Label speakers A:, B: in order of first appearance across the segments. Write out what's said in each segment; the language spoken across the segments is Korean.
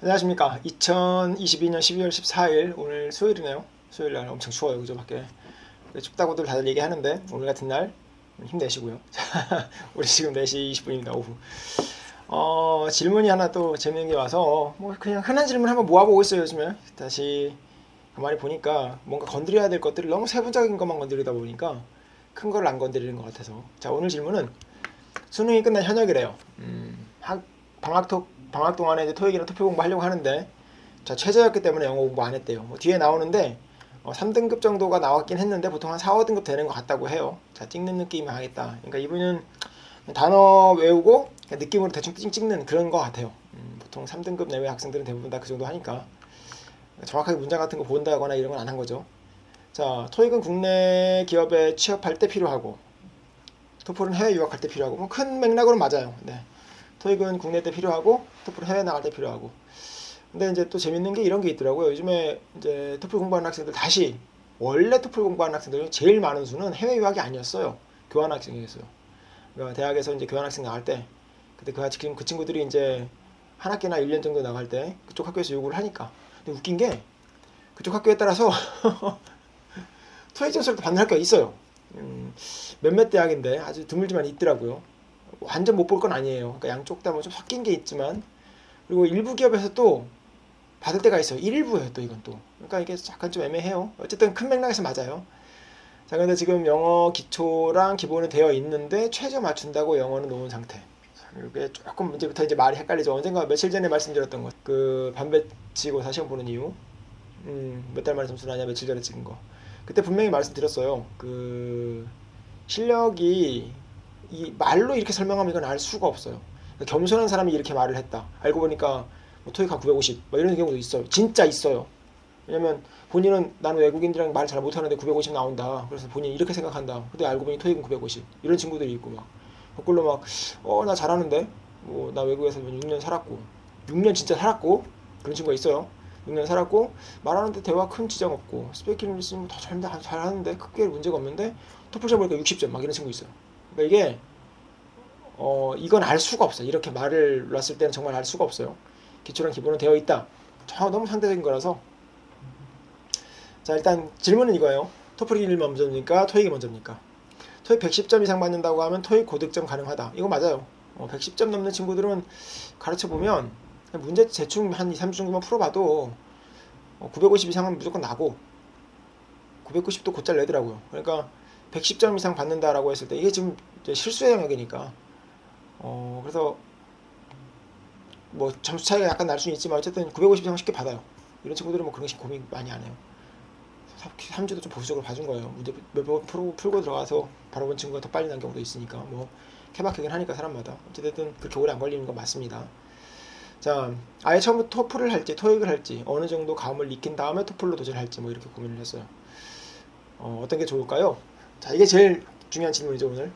A: 안녕하십니까. 2022년 12월 14일 오늘 수요일이네요. 수요일 날 엄청 추워요. 그죠 밖에. 춥다고들 다들 얘기하는데 오늘 같은 날 힘내시고요. 우리 지금 4시 20분입니다. 오후. 어, 질문이 하나 또 재밌는 게 와서 뭐 그냥 흔한 질문 한번 모아보고 있어요. 요즘에. 다시 가만히 보니까 뭔가 건드려야 될 것들을 너무 세부적인 것만 건드리다 보니까 큰 걸 안 건드리는 것 같아서. 자, 오늘 질문은 수능이 끝난 현역이래요. 음, 학, 방학토, 방학 동안에 이제 토익이나 토플 공부하려고 하는데 자 최저였기 때문에 영어 공부 안 했대요. 뭐 뒤에 나오는데 어, 3등급 정도가 나왔긴 했는데 보통 한 4, 5등급 되는 것 같다고 해요. 자 찍는 느낌이 하겠다. 그러니까 이분은 단어 외우고 느낌으로 대충 찍- 찍는 그런 것 같아요. 음, 보통 3등급 내외 학생들은 대부분 다 그 정도 하니까 정확하게 문장 같은 거 본다거나 이런 건 안 한 거죠. 자 토익은 국내 기업에 취업할 때 필요하고 토플은 해외 유학할 때 필요하고 뭐 큰 맥락으로는 맞아요. 네. 토익은 국내 때 필요하고 토플은 해외 나갈 때 필요하고. 근데 이제 또 재밌는 게 이런 게 있더라고요. 요즘에 이제 토플 공부하는 학생들 다시 원래 토플 공부하는 학생들 제일 많은 수는 해외 유학이 아니었어요. 교환 학생이었어요. 그러니까 대학에서 이제 교환 학생 나갈 때 그때 그 지금 그 친구들이 이제 한 학기나 1년 정도 나갈 때 그쪽 학교에서 요구를 하니까. 근데 웃긴 게 그쪽 학교에 따라서 토익 점수를 또 받는 학교가 있어요. 음, 몇몇 대학인데 아주 드물지만 있더라고요. 완전 못 볼 건 아니에요. 그러니까 양쪽 다 뭐 좀 섞인 게 있지만 그리고 일부 기업에서 또 받을 때가 있어요. 일부예요 또 이건 또. 그러니까 이게 약간 좀 애매해요. 어쨌든 큰 맥락에서 맞아요. 자 근데 지금 영어 기초랑 기본은 되어 있는데 최저 맞춘다고 영어는 놓은 상태. 자, 이게 조금 문제부터 이제 말이 헷갈리죠. 언젠가 며칠 전에 말씀드렸던 것. 그 반배치고 시험 보는 이유. 음, 몇 달 만에 점수 나냐 며칠 전에 찍은 거. 그때 분명히 말씀드렸어요. 그 실력이 이 말로 이렇게 설명하면 이건 알 수가 없어요. 그러니까 겸손한 사람이 이렇게 말을 했다. 알고 보니까 뭐 토익 한 950, 뭐 이런 경우도 있어요. 진짜 있어요. 왜냐면 본인은 나는 외국인들이랑 말 잘 못하는데 950 나온다. 그래서 본인이 이렇게 생각한다. 근데 알고 보니 토익은 950. 이런 친구들이 있고 막 거꾸로 막 어 나 잘하는데 뭐 나 외국에서 6년 살았고 6년 진짜 살았고 그런 친구가 있어요. 6년 살았고 말하는데 대화 큰 지장 없고 스피킹 리스닝 다 잘, 잘하는데 크게 문제가 없는데 토플 보니까 60점 막 이런 친구 있어요. 그러니까 이게 어 이건 알 수가 없어. 요 이렇게 말을 놨을 때는 정말 알 수가 없어요. 기초랑 기본은 되어 있다. 저 너무 상대적인 거라서 자 일단 질문은 이거예요. 토플이 먼저입니까? 토익이 먼저입니까? 토익 110점 이상 받는다고 하면 토익 고득점 가능하다. 이거 맞아요. 어, 110점 넘는 친구들은 가르쳐 보면 문제 대충 한 2, 3주 정도만 풀어봐도 어, 950 이상은 무조건 나고 990도 곧잘 내더라고요. 그러니까 110점 이상 받는다라고 했을 때 이게 지금 실수의 영역이니까 어 그래서 뭐 점수 차이가 약간 날 수는 있지만 어쨌든 950 이상 쉽게 받아요. 이런 친구들은 뭐 그런 거 고민 많이 안 해요. 3주도 좀 보수적으로 봐준 거예요. 문제 몇번 풀고, 풀고 들어가서 바로 본 친구가 더 빨리 난 경우도 있으니까 뭐 케바케긴 하니까 사람마다 어쨌든 그렇게 오래 안 걸리는 건 맞습니다. 자, 아예 처음부터 토플을 할지 토익을 할지 어느 정도 감을 익힌 다음에 토플로 도전할지 뭐 이렇게 고민을 했어요. 어, 어떤 게 좋을까요? 자, 이게 제일 중요한 질문이죠 오늘.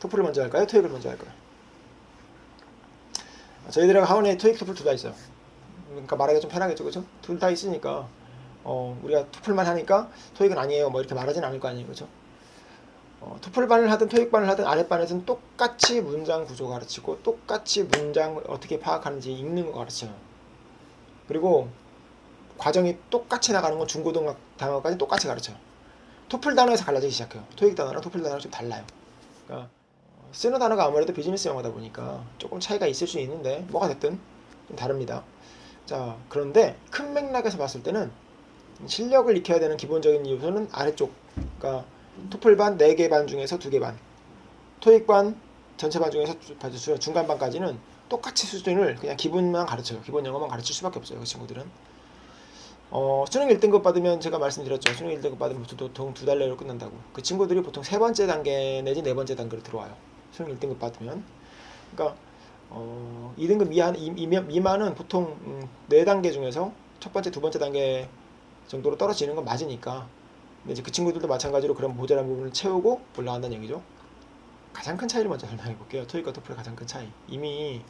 A: 토플을 먼저 할까요? 토익을 먼저 할까요? 저희들은 하원에 토익, 토플 둘 다 있어요. 그러니까 말하기가 좀 편하겠죠, 그렇죠? 둘 다 있으니까 어, 우리가 토플만 하니까 토익은 아니에요, 뭐 이렇게 말하진 않을 거 아니에요, 그렇죠? 어, 토플반을 하든 토익반을 하든 아랫반에서는 똑같이 문장 구조 가르치고 똑같이 문장을 어떻게 파악하는지 읽는 거 가르쳐요. 그리고 과정이 똑같이 나가는 건 중고등 단어까지 똑같이 가르쳐요. 토플 단어에서 갈라지기 시작해요. 토익 단어랑 토플 단어랑 좀 달라요. 그러니까 어, 쓰는 단어가 아무래도 비즈니스 영어다 보니까 조금 차이가 있을 수 있는데 뭐가 됐든 좀 다릅니다. 자 그런데 큰 맥락에서 봤을 때는 실력을 익혀야 되는 기본적인 요소는 아래쪽 그러니까 토플 반 4개 반 중에서 2개 반 토익 반 전체 반 중에서 주- 중간 반까지는 똑같이 수준을 그냥 기본만 가르쳐요 기본 영어만 가르칠 수밖에 없어요 그 친구들은 어, 수능 1등급 받으면 제가 말씀드렸죠 수능 1등급 받으면 보통 두 달 내로 끝난다고 그 친구들이 보통 세 번째 단계 내지 네 번째 단계로 들어와요 수능 1등급 받으면 그러니까 어, 2등급 미만, 미만은 보통 음, 4단계 중에서 첫 번째 두 번째 단계 정도로 떨어지는 건 맞으니까 근데 이제 그 친구들도 마찬가지로 그런 모자란 부분을 채우고 올라간다는 얘기죠. 가장 큰 차이를 먼저 설명해 볼게요. 토익과 토플의 가장 큰 차이. 이미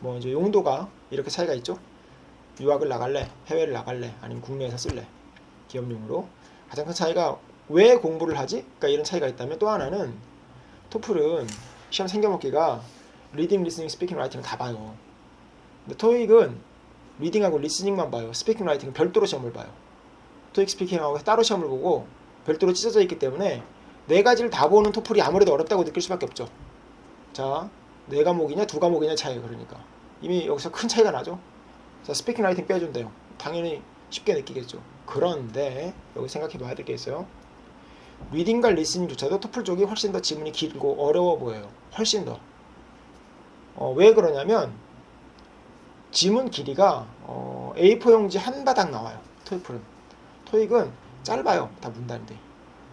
A: 뭐 이제 용도가 이렇게 차이가 있죠. 유학을 나갈래, 해외를 나갈래, 아니면 국내에서 쓸래, 기업용으로 가장 큰 차이가 왜 공부를 하지? 그러니까 이런 차이가 있다면 또 하나는 토플은 시험 생겨먹기가 리딩, 리스닝, 스피킹, 라이팅을 다 봐요. 근데 토익은 리딩하고 리스닝만 봐요. 스피킹 라이팅은 별도로 시험을 봐요. 토익 스피킹하고 따로 시험을 보고 별도로 찢어져 있기 때문에 네 가지를 다 보는 토플이 아무래도 어렵다고 느낄 수밖에 없죠. 자, 네 과목이냐 두 과목이냐 차이 그러니까 이미 여기서 큰 차이가 나죠. 자, 스피킹 라이팅 빼준대요. 당연히 쉽게 느끼겠죠. 그런데 여기 생각해 봐야 될 게 있어요. 리딩과 리스닝조차도 토플 쪽이 훨씬 더 지문이 길고 어려워 보여요. 훨씬 더. 어, 왜 그러냐면 지문 길이가 어, A4 용지 한 바닥 나와요. 토익풀은. 토익은 짧아요. 다 문단들이.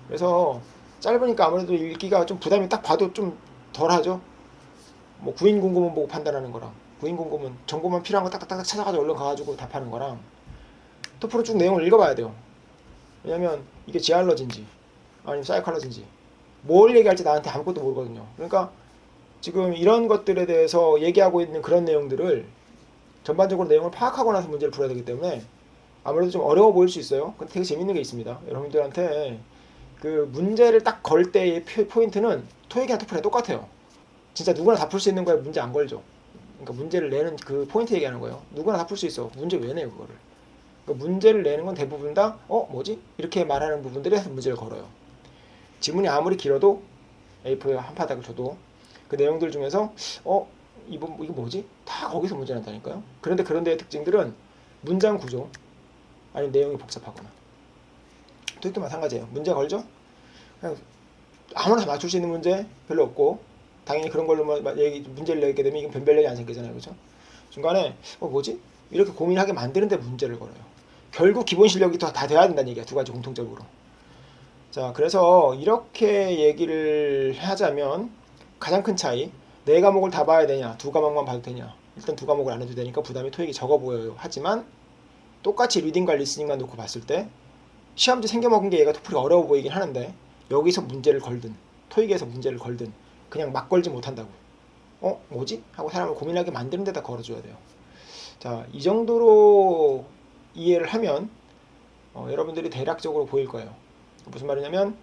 A: 그래서 짧으니까 아무래도 읽기가 좀 부담이 딱 봐도 좀 덜하죠. 뭐 구인 공고문 보고 판단하는 거랑 구인 공고문 정보만 필요한 거 딱딱딱 찾아가지고 얼른 가가지고 답하는 거랑 토플은 쭉 내용을 읽어봐야 돼요. 왜냐면 이게 지알러진지 아니면 사이컬러진지 뭘 얘기할지 나한테 아무것도 모르거든요. 그러니까 지금 이런 것들에 대해서 얘기하고 있는 그런 내용들을 전반적으로 내용을 파악하고 나서 문제를 풀어야 되기 때문에 아무래도 좀 어려워 보일 수 있어요. 근데 되게 재밌는 게 있습니다. 여러분들한테 그 문제를 딱 걸 때의 표- 포인트는 토익이나 토플이랑 똑같아요. 진짜 누구나 다 풀 수 있는 거에 문제 안 걸죠. 그러니까 문제를 내는 그 포인트 얘기하는 거예요. 누구나 다 풀 수 있어. 문제 왜 내요 그거를? 그러니까 문제를 내는 건 대부분 다 어 뭐지 이렇게 말하는 부분들에서 문제를 걸어요. 지문이 아무리 길어도 A4에 한 바닥을 줘도 그 내용들 중에서 어 이거 이거 뭐지? 다 거기서 문제 난다니까요. 그런데 그런 데의 특징들은 문장 구조 아니면 내용이 복잡하거나 토익도 마찬가지예요. 문제 걸죠? 그냥 아무나 다 맞출 수 있는 문제 별로 없고 당연히 그런 걸로 뭐 얘기 문제를 내게 되면 이건 변별력이 안 생기잖아요, 그렇죠? 중간에 어 뭐지? 이렇게 고민하게 만드는데 문제를 걸어요. 결국 기본 실력이 다, 다 돼야 된다는 얘기야 두 가지 공통적으로. 자, 그래서 이렇게 얘기를 하자면 가장 큰 차이 네 과목을 다 봐야 되냐, 두 과목만 봐도 되냐. 일단 두 과목을 안 해도 되니까 부담이 토익이 적어 보여요. 하지만 똑같이 리딩과 리스닝만 놓고 봤을 때 시험지 생겨먹은 게 얘가 토플이 어려워 보이긴 하는데 여기서 문제를 걸든 토익에서 문제를 걸든 그냥 막 걸지 못한다고. 어, 뭐지? 하고 사람을 고민하게 만드는 데다 걸어줘야 돼요. 자, 이 정도로 이해를 하면 어, 여러분들이 대략적으로 보일 거예요. 무슨 말이냐면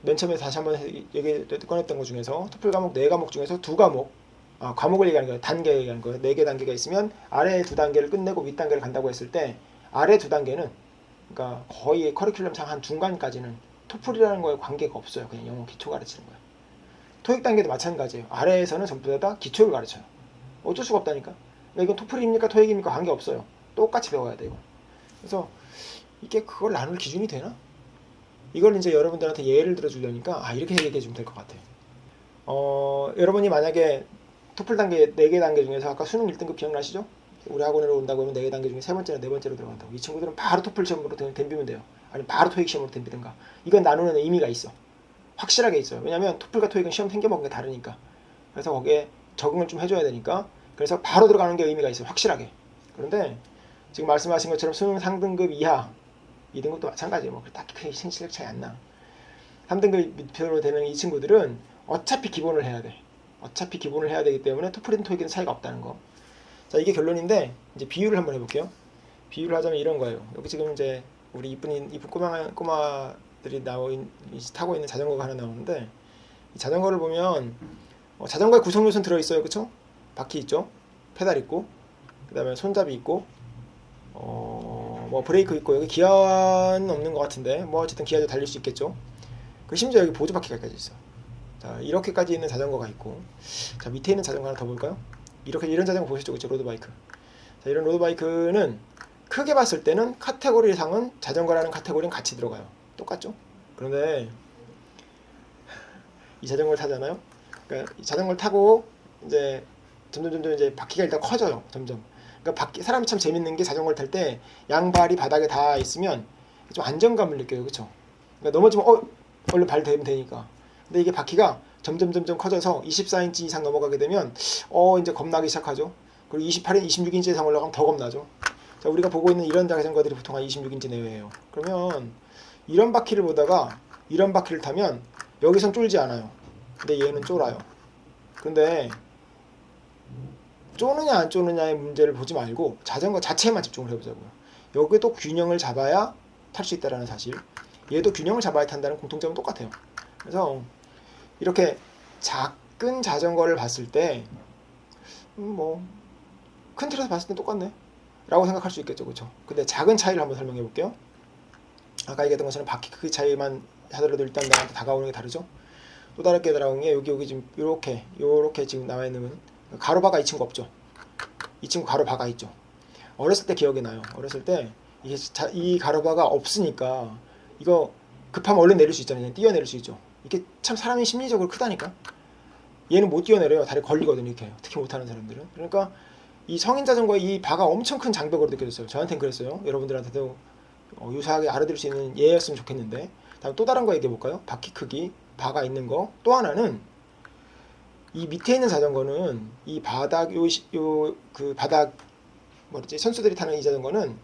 A: 맨 처음에 다시 한번 얘기 꺼냈던 것 중에서 토플 과목 네 과목 중에서 두 과목 아, 과목을 얘기하는 거예요. 단계 얘기하는 거예요. 네 개 단계가 있으면 아래 두 단계를 끝내고 윗 단계를 간다고 했을 때 아래 두 단계는 그러니까 거의 커리큘럼상 한 중간까지는 토플이라는 거에 관계가 없어요. 그냥 영어 기초 가르치는 거예요. 토익 단계도 마찬가지예요. 아래에서는 전부 다 기초를 가르쳐요. 어쩔 수가 없다니까. 그러니까 이건 토플입니까 토익입니까 관계 없어요. 똑같이 배워야 돼요. 그래서 이게 그걸 나눌 기준이 되나? 이걸 이제 여러분들한테 예를 들어 주려니까 아 이렇게 얘기해 주면 될 것 같아요. 어, 여러분이 만약에 토플 단계 4개 단계 중에서 아까 수능 1등급 기억나시죠? 우리 학원으로 온다고 하면 4개 단계 중에 세 번째나 네 번째로 들어간다고. 이 친구들은 바로 토플 시험으로 덤- 덤비면 돼요. 아니면 바로 토익 시험으로 덤비든가. 이건 나누는 의미가 있어. 확실하게 있어요. 왜냐면 토플과 토익은 시험 생겨먹은 게 다르니까. 그래서 거기에 적응을 좀 해줘야 되니까. 그래서 바로 들어가는 게 의미가 있어요. 확실하게. 그런데 지금 말씀하신 것처럼 수능 상등급 이하 2등급도 마찬가지예요. 뭐 딱히 크게 실력 차이 안 나. 3등급 밑으로 되는 이 친구들은 어차피 기본을 해야 돼. 어차피 기본을 해야 되기 때문에 토플이든 토익이든 차이가 없다는 거. 자, 이게 결론인데 이제 비유를 한번 해볼게요. 비유를 하자면 이런 거예요. 여기 지금 이제 우리 이쁜 이쁜 꼬마 꼬마 들이 나오 있, 타고 있는 자전거가 하나 나오는데 이 자전거를 보면 어, 자전거에 구성 요소는 들어 있어요, 그렇죠? 바퀴 있죠, 페달 있고, 그다음에 손잡이 있고, 어, 뭐 브레이크 있고 여기 기아는 없는 것 같은데 뭐 어쨌든 기아도 달릴 수 있겠죠. 그 심지어 여기 보조 바퀴까지 있어. 자 이렇게까지 있는 자전거가 있고, 자 밑에 있는 자전거 하나 더 볼까요? 이렇게 이런 자전거 보셨죠, 그렇죠? 로드바이크. 자 이런 로드바이크는 크게 봤을 때는 카테고리 상은 자전거라는 카테고리는 같이 들어가요. 똑같죠? 그런데 이 자전거를 타잖아요. 그러니까 이 자전거를 타고 이제 점점 점점 이제 바퀴가 일단 커져요. 점점. 그러니까 바퀴 사람이 참 재밌는 게 자전거를 탈 때 양발이 바닥에 닿아 있으면 좀 안정감을 느껴요. 그렇죠? 그러니까 넘어지면 어 얼른 발 대면 되니까. 근데 이게 바퀴가 점점 점점 커져서 24인치 이상 넘어가게 되면 어 이제 겁나기 시작하죠. 그리고 28인 26인치 이상 올라가면 더 겁나죠. 자, 우리가 보고 있는 이런 자전거들이 보통 한 26인치 내외예요. 그러면 이런 바퀴를 보다가 이런 바퀴를 타면 여기선 쫄지 않아요. 근데 얘는 쫄아요. 근데 쪼느냐 안 쪼느냐의 문제를 보지 말고 자전거 자체에만 집중을 해보자고요. 여기도 균형을 잡아야 탈 수 있다라는 사실. 얘도 균형을 잡아야 탄다는 공통점은 똑같아요. 그래서 이렇게 작은 자전거를 봤을 때, 음, 뭐, 큰 틀에서 봤을 때 똑같네. 라고 생각할 수 있겠죠 그렇죠 근데 작은 차이를 한번 설명해 볼게요 아까 얘기했던 것처럼 바퀴 크기 차이만 하더라도 일단 나한테 다가오는 게 다르죠? 또 다르게 다가오는 게 여기 여기 지금 요렇게 요렇게 지금 나와 있는 건 가로바가 이 친구 없죠? 이 친구 가로바가 있죠? 어렸을 때 기억이 나요. 어렸을 때 이게 자, 이 가로바가 없으니까 이거 급하면 얼른 내릴 수 있잖아요. 뛰어내릴 수 있죠. 이게 참 사람이 심리적으로 크다니까. 얘는 못 뛰어내려요. 다리 걸리거든요 이렇게. 특히 못하는 사람들은. 그러니까 이 성인 자전거의 이 바가 엄청 큰 장벽으로 느껴졌어요. 저한테는 그랬어요. 여러분들한테도 어, 유사하게 알아들을 수 있는 예였으면 좋겠는데. 다음 또 다른 거 얘기해 볼까요? 바퀴 크기 바가 있는 거. 또 하나는 이 밑에 있는 자전거는 이 바닥 요 그 바닥 뭐지? 선수들이 타는 이 자전거는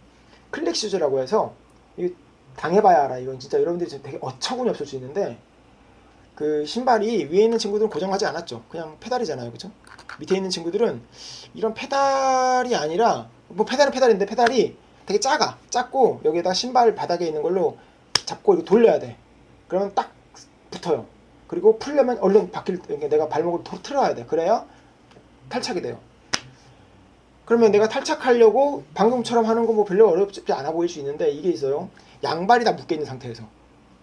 A: 클릭 슈즈라고 해서 이 당해봐야 알아. 이건 진짜 여러분들이 되게 어처구니 없을 수 있는데 그 신발이 위에 있는 친구들은 고정하지 않았죠. 그냥 페달이잖아요. 그쵸? 밑에 있는 친구들은 이런 페달이 아니라 뭐 페달은 페달인데 페달이 되게 작아. 작고 여기에다 신발 바닥에 있는 걸로 잡고 이렇게 돌려야 돼. 그러면 딱 붙어요. 그리고 풀려면 얼른 바뀔 때 내가 발목을 더 틀어야 돼. 그래야 탈착이 돼요. 그러면 내가 탈착하려고 방금처럼 하는 거뭐 별로 어렵지 않아 보일 수 있는데 이게 있어요. 양발이 다 묶여 있는 상태에서.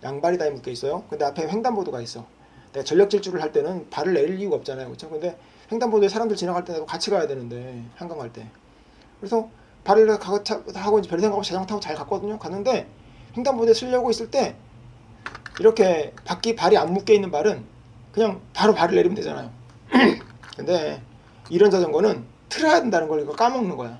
A: 양발이 다 묶여 있어요. 근데 앞에 횡단보도가 있어. 내가 전력 질주를 할 때는 발을 내릴 이유가 없잖아요. 그렇죠 근데 횡단보도에 사람들 지나갈 때도 같이 가야 되는데 한강 갈 때. 그래서 발을 하고 이제 별 생각 없이 자전거 타고 잘 갔거든요. 갔는데 횡단보도에 쓰려고 있을 때 이렇게 바퀴 발이 안 묶여 있는 발은 그냥 바로 발을 내리면 되잖아요. 근데 이런 자전거는 틀어야 된다는 걸 이거 까먹는 거야.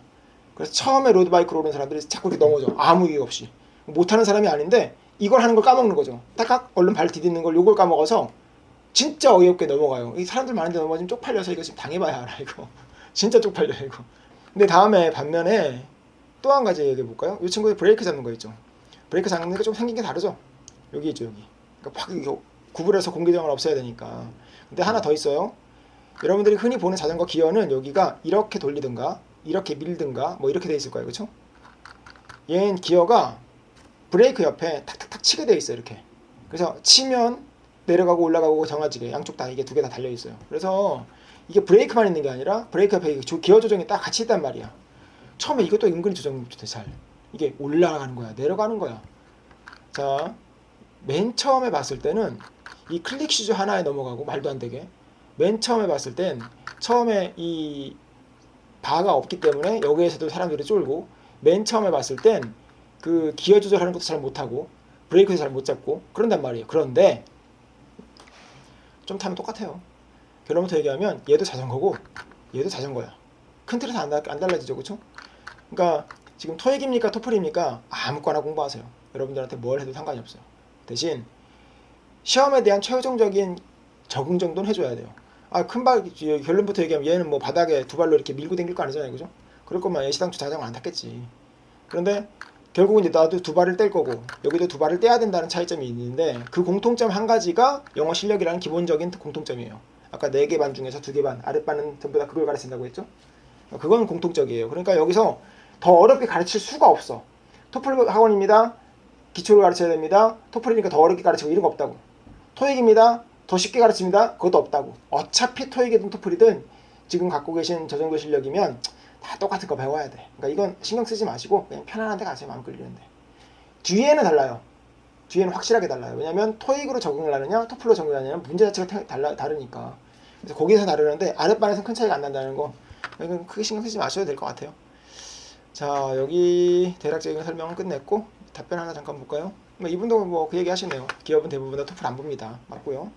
A: 그래서 처음에 로드바이크로 오는 사람들이 자꾸 이렇게 넘어져. 아무 이유 없이. 못하는 사람이 아닌데 이걸 하는 걸 까먹는 거죠. 딱딱 얼른 발 디디는 걸 요걸 까먹어서 진짜 어이없게 넘어가요. 이 사람들 많은데 넘어지면 쪽팔려서 이거 지금 당해봐야 알아 이거. 진짜 쪽팔려 이거 근데 다음에 반면에 또 한 가지 얘기해 볼까요? 이 친구들 브레이크 잡는 거 있죠. 브레이크 잡는 게 좀 생긴 게 다르죠? 여기 있죠 여기. 그러니까 확 이거 구부려서 공기정을 없애야 되니까. 근데 하나 더 있어요. 여러분들이 흔히 보는 자전거 기어는 여기가 이렇게 돌리든가 이렇게 밀든가 뭐 이렇게 돼 있을 거예요. 그렇죠 얘는 기어가 브레이크 옆에 탁탁탁 치게 돼 있어요 이렇게. 그래서 치면 내려가고 올라가고 정해지게 양쪽 다 이게 두 개 다 달려 있어요. 그래서 이게 브레이크만 있는 게 아니라 브레이크 조- 기어 조정이 딱 같이 있단 말이야. 처음에 이것도 은근히 조정 못해 잘. 이게 올라가는 거야 내려가는 거야. 자 맨 처음에 봤을 때는 이 클릭 슈즈 하나에 넘어가고 말도 안 되게. 맨 처음에 봤을 땐 처음에 이 바가 없기 때문에 여기에서도 사람들이 쫄고 맨 처음에 봤을 땐 그 기어 조절하는 것도 잘 못하고 브레이크도 잘 못 잡고 그런단 말이에요. 그런데 좀 타면 똑같아요 결론부터 얘기하면 얘도 자전거고 얘도 자전거야. 큰 틀에서 안, 달- 안 달라지죠. 그쵸? 그러니까 지금 토익입니까 토플입니까? 아무거나 공부하세요. 여러분들한테 뭘 해도 상관이 없어요. 대신 시험에 대한 최종적인 적응 정도는 해줘야 돼요. 아 큰발 결론부터 얘기하면 얘는 뭐 바닥에 두 발로 이렇게 밀고 당길 거 아니잖아요. 그죠? 그럴 거면 애시당초 자전거 안 탔겠지. 그런데 결국은 이제 나도 두 발을 뗄 거고 여기도 두 발을 떼야 된다는 차이점이 있는데 그 공통점 한 가지가 영어 실력이라는 기본적인 공통점이에요. 아까 네 개 반 중에서 두 개 반, 아랫반은 전부 다 그걸 가르친다고 했죠? 그건 공통적이에요. 그러니까 여기서 더 어렵게 가르칠 수가 없어. 토플 학원입니다. 기초를 가르쳐야 됩니다. 토플이니까 더 어렵게 가르치고 이런 거 없다고. 토익입니다. 더 쉽게 가르칩니다. 그것도 없다고. 어차피 토익이든 토플이든 지금 갖고 계신 저 정도 실력이면 다 똑같은 거 배워야 돼. 그러니까 이건 신경 쓰지 마시고 그냥 편안한 데 가세요. 마음 끌리는데. 뒤에는 달라요. 뒤에는 확실하게 달라요. 왜냐면 토익으로 적응을 하느냐, 토플로 적응을 하느냐 문제 자체가 태- 달라, 다르니까. 그래서 거기서 다르는데 아랫반에서는 큰 차이가 안 난다는 거 이건 크게 신경 쓰지 마셔도 될 것 같아요. 자 여기 대략적인 설명은 끝냈고 답변 하나 잠깐 볼까요? 뭐 이분도 뭐 그 얘기 하시네요. 기업은 대부분 다 토플 안 봅니다. 맞고요.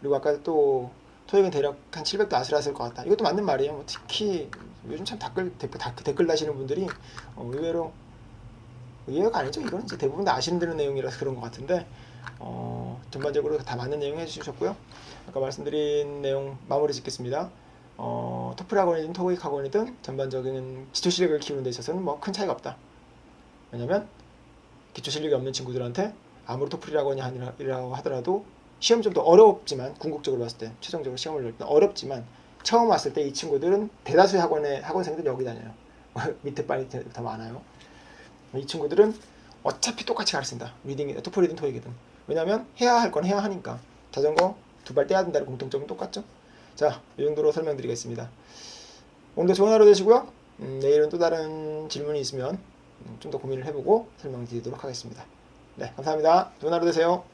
A: 그리고 아까 또 토익은 대략 한 700도 아슬아슬 것 같다. 이것도 맞는 말이에요. 뭐 특히 요즘 참 댓글, 댓글, 댓글 다시는 분들이 어, 의외로 의외가 아니죠. 이거는 이제 대부분 다 아시는 되는 내용이라서 그런 것 같은데 어, 전반적으로 다 맞는 내용 해주셨고요. 아까 말씀드린 내용 마무리 짓겠습니다. 어, 토플 학원이든 토익 학원이든 전반적인 기초 실력을 키우는 데 있어서는 뭐 큰 차이가 없다. 왜냐면 기초 실력이 없는 친구들한테 아무리 토플 학원이라고 하더라도 시험 좀더 어렵지만 궁극적으로 봤을 때 최종적으로 시험을 낼 때 어렵지만 처음 왔을 때 이 친구들은 대다수의 학원의 학원생들이 여기 다녀요. 밑에 빨리 더 많아요. 이 친구들은 어차피 똑같이 가르친다. 리딩, 토플이든 토익이든. 왜냐면 해야 할 건 해야 하니까. 자전거 두 발 떼야 된다는 공통점은 똑같죠. 자, 이 정도로 설명드리겠습니다. 오늘도 좋은 하루 되시고요. 음, 내일은 또 다른 질문이 있으면 좀 더 고민을 해보고 설명드리도록 하겠습니다. 네, 감사합니다. 좋은 하루 되세요.